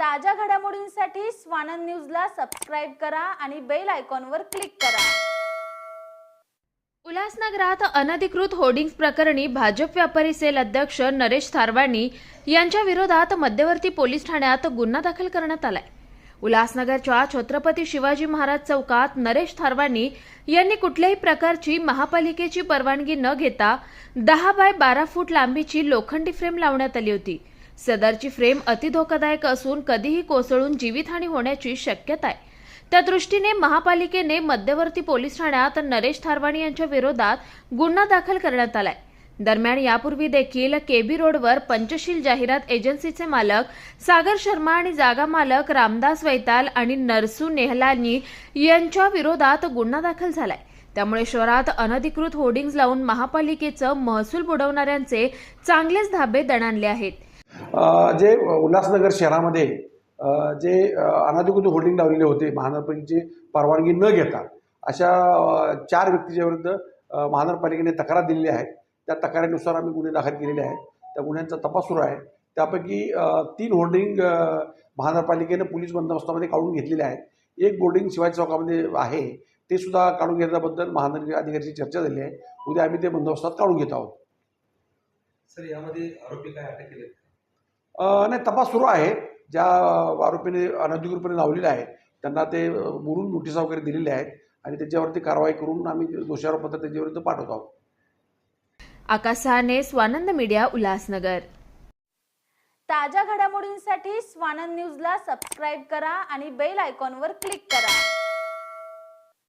ताज्या घडामोडींसाठी स्वानंद न्यूजला सबस्क्राईब करा आणि बेल आयकॉनवर क्लिक करा. उल्हासनगरात अनधिकृत होर्डिंग्स प्रकरणी भाजप व्यापारी सेल अध्यक्ष नरेश थारवाणी यांच्या विरोधात मध्यवर्ती पोलीस ठाण्यात गुन्हा दाखल करण्यात आलाय. उल्हासनगरच्या छत्रपती शिवाजी महाराज चौकात नरेश थारवाणी यांनी कुठल्याही प्रकारची महापालिकेची परवानगी न घेता दहा बाय बारा फूट लांबीची लोखंडी फ्रेम लावण्यात आली होती. सदरची फ्रेम अति धोकादायक असून कधीही कोसळून जीवितहानी होण्याची शक्यता आहे. त्या दृष्टीने महापालिकेने मध्यवर्ती पोलीस ठाण्यात नरेश थारवाणी यांच्या विरोधात गुन्हा दाखल करण्यात आलाय. दरम्यान यापूर्वी देखील केबी रोडवर पंचशील जाहिरात एजन्सीचे मालक सागर शर्मा आणि जागा मालक रामदास वैताल आणि नरसू नेहलानी यांच्या विरोधात गुन्हा दाखल झालाय. त्यामुळे शहरात अनधिकृत होर्डिंग्ज लावून महापालिकेचं महसूल बुडवणाऱ्यांचे चांगलेच धाबे दणाणले आहेत. जे उल्हासनगर शहरामध्ये जे अनाधिकृत होल्डिंग लावलेले होते महानगरपालिकेची परवानगी न घेता अशा चार व्यक्तीच्या विरुद्ध महानगरपालिकेने तक्रार दिलेली आहे. त्या तक्रारीनुसार आम्ही गुन्हे दाखल केलेले आहेत. त्या गुन्ह्यांचा तपास सुरू आहे. त्यापैकी तीन होल्डिंग महानगरपालिकेनं पोलीस बंदोबस्तामध्ये काढून घेतलेले आहेत. एक बोर्डिंग शिवाजी चौकामध्ये आहे. ते सुद्धा काढून घेतल्याबद्दल महानगर अधिकाऱ्याची चर्चा झाली आहे. उद्या आम्ही ते बंदोबस्तात काढून घेत आहोत. सर यामध्ये आरोपी काय अटक केले नाही तपास सुरू आहे. ज्या आरोपीने अनधिकृतपणे लावलेले आहे त्यांना ते अ, मुरून नोटिसा वगैरे दिलेल्या आहेत आणि त्याच्यावरती कारवाई करून आम्ही दोषारोपत्र त्याच्यावरती पाठवत आहोत. आकाश सहाने स्वानंद मीडिया उल्हासनगर. ताज्या घडामोडींसाठी स्वानंद न्यूजला सबस्क्राईब करा आणि बेल आयकॉनवर क्लिक करा.